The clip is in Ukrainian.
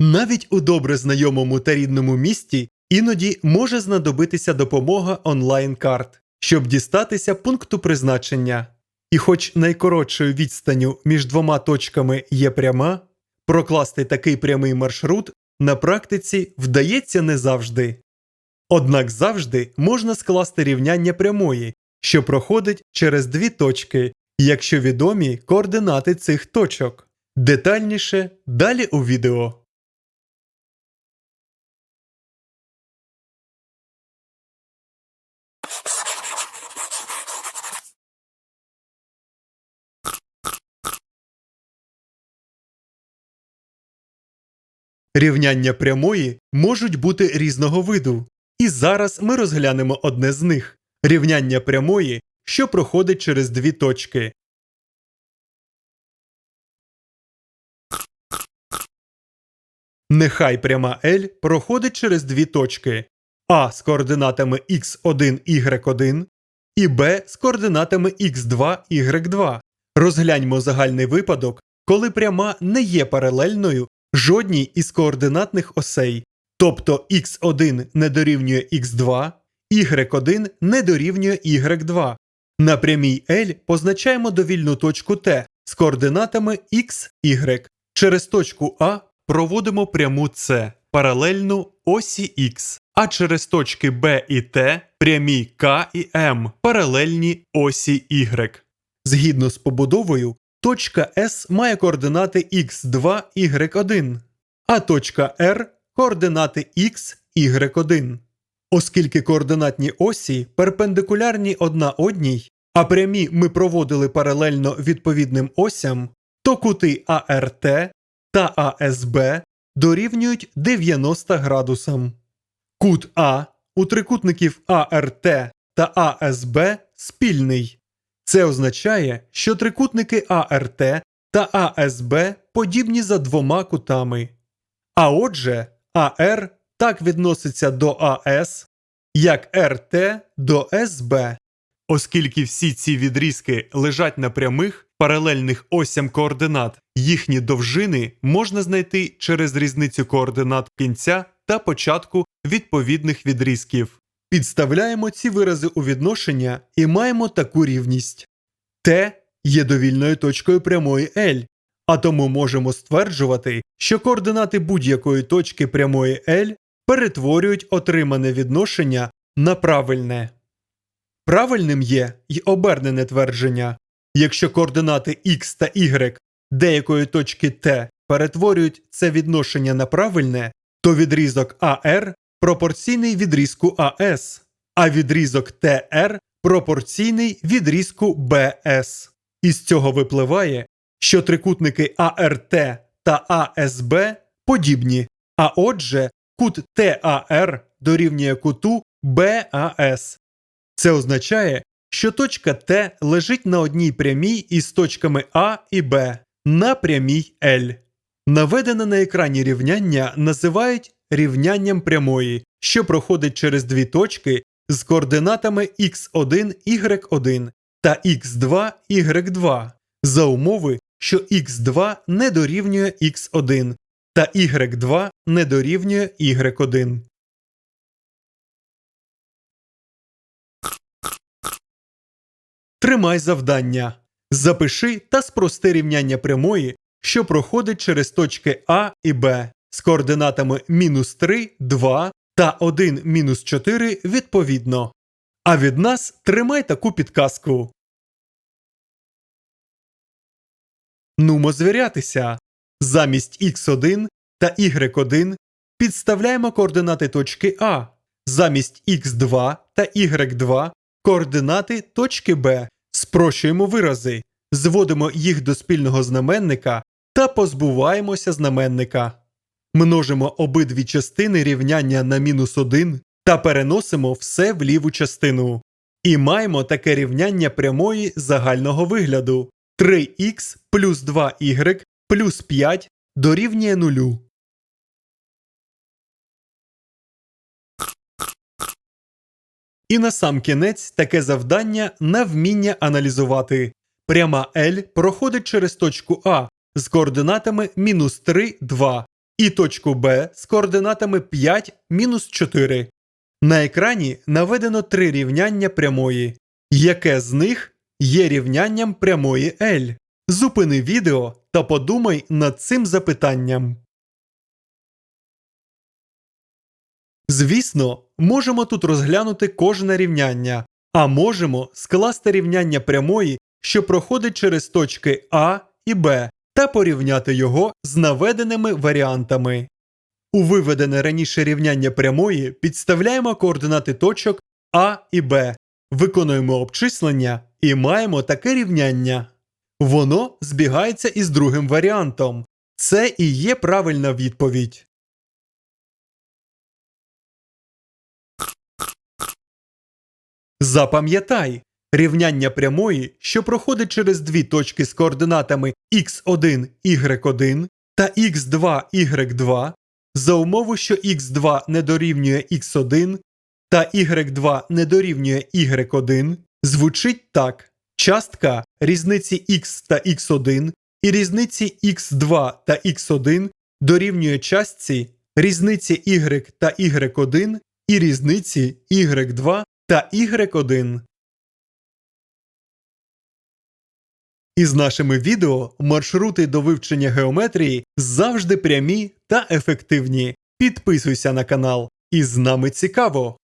Навіть у добре знайомому та рідному місті іноді може знадобитися допомога онлайн-карт, щоб дістатися пункту призначення. І хоч найкоротшою відстанню між двома точками є пряма, прокласти такий прямий маршрут на практиці вдається не завжди. Однак завжди можна скласти рівняння прямої, що проходить через дві точки, якщо відомі координати цих точок. Детальніше далі у відео. Рівняння прямої можуть бути різного виду, і зараз ми розглянемо одне з них рівняння прямої, що проходить через дві точки. Нехай пряма L проходить через дві точки А з координатами x1, y1 і Б з координатами x2, y2. Розгляньмо загальний випадок, коли пряма не є паралельною жодній із координатних осей, тобто x1 не дорівнює x2, y1 не дорівнює y2. На прямій L позначаємо довільну точку T з координатами x, y. Через точку А проводимо пряму С паралельну осі X, а через точки Б і Т прямі К і М паралельні осі Y. Згідно з побудовою, точка S має координати x2, y1, а точка R координати x, y1. Оскільки координатні осі перпендикулярні одна одній, а прямі ми проводили паралельно відповідним осям, то кути АРТ та АСБ дорівнюють 90 градусам. Кут А у трикутників АРТ та АСБ спільний. Це означає, що трикутники АРТ та АСБ подібні за двома кутами. А отже, АР так відноситься до АС, як РТ до СБ. Оскільки всі ці відрізки лежать на прямих, паралельних осям координат, їхні довжини можна знайти через різницю координат кінця та початку відповідних відрізків. Підставляємо ці вирази у відношення і маємо таку рівність. Т є довільною точкою прямої L, а тому можемо стверджувати, що координати будь-якої точки прямої L перетворюють отримане відношення на правильне. Правильним є й обернене твердження. Якщо координати x та y деякої точки T перетворюють це відношення на правильне, то відрізок AR пропорційний відрізку AS, а відрізок TR пропорційний відрізку BS. Із цього випливає, що трикутники АРТ та АСБ подібні, а отже, кут ТАР дорівнює куту БАС. Це означає, що точка Т лежить на одній прямій із точками А і Б на прямій L. Наведене на екрані рівняння називають рівнянням прямої, що проходить через дві точки з координатами x1, y1 та x2, y2 за умови, що x2 не дорівнює x1 та y2 не дорівнює y1. Тримай завдання. Запиши та спрости рівняння прямої, що проходить через точки А і Б з координатами мінус 3, 2 та 1 мінус 4 відповідно. А від нас тримай таку підказку. Нумо звірятися. Замість x1 та y1 підставляємо координати точки А. Замість x2 та y2 координати точки Б. Спрощуємо вирази, зводимо їх до спільного знаменника та позбуваємося знаменника. Множимо обидві частини рівняння на мінус 1 та переносимо все в ліву частину. І маємо таке рівняння прямої загального вигляду 3х плюс 2y плюс 5 дорівнює нулю. І на сам кінець таке завдання на вміння аналізувати. Пряма L проходить через точку А з координатами мінус 3, 2 і точку Б з координатами 5, мінус 4. На екрані наведено три рівняння прямої. Яке з них є рівнянням прямої L? Зупини відео та подумай над цим запитанням. Звісно, можемо тут розглянути кожне рівняння, а можемо скласти рівняння прямої, що проходить через точки А і Б, та порівняти його з наведеними варіантами. У виведене раніше рівняння прямої підставляємо координати точок А і Б, виконуємо обчислення і маємо таке рівняння. Воно збігається із другим варіантом. Це і є правильна відповідь. Запам'ятай, рівняння прямої, що проходить через дві точки з координатами x1, y1 та x2, y2, за умови, що x2 не дорівнює x1 та y2 не дорівнює y1, звучить так: частка різниці x та x1 і різниці x2 та x1 дорівнює частці різниці y та y1 і різниці y2 та y1. Із нашими відео маршрути до вивчення геометрії завжди прямі та ефективні. Підписуйся на канал. І з нами цікаво!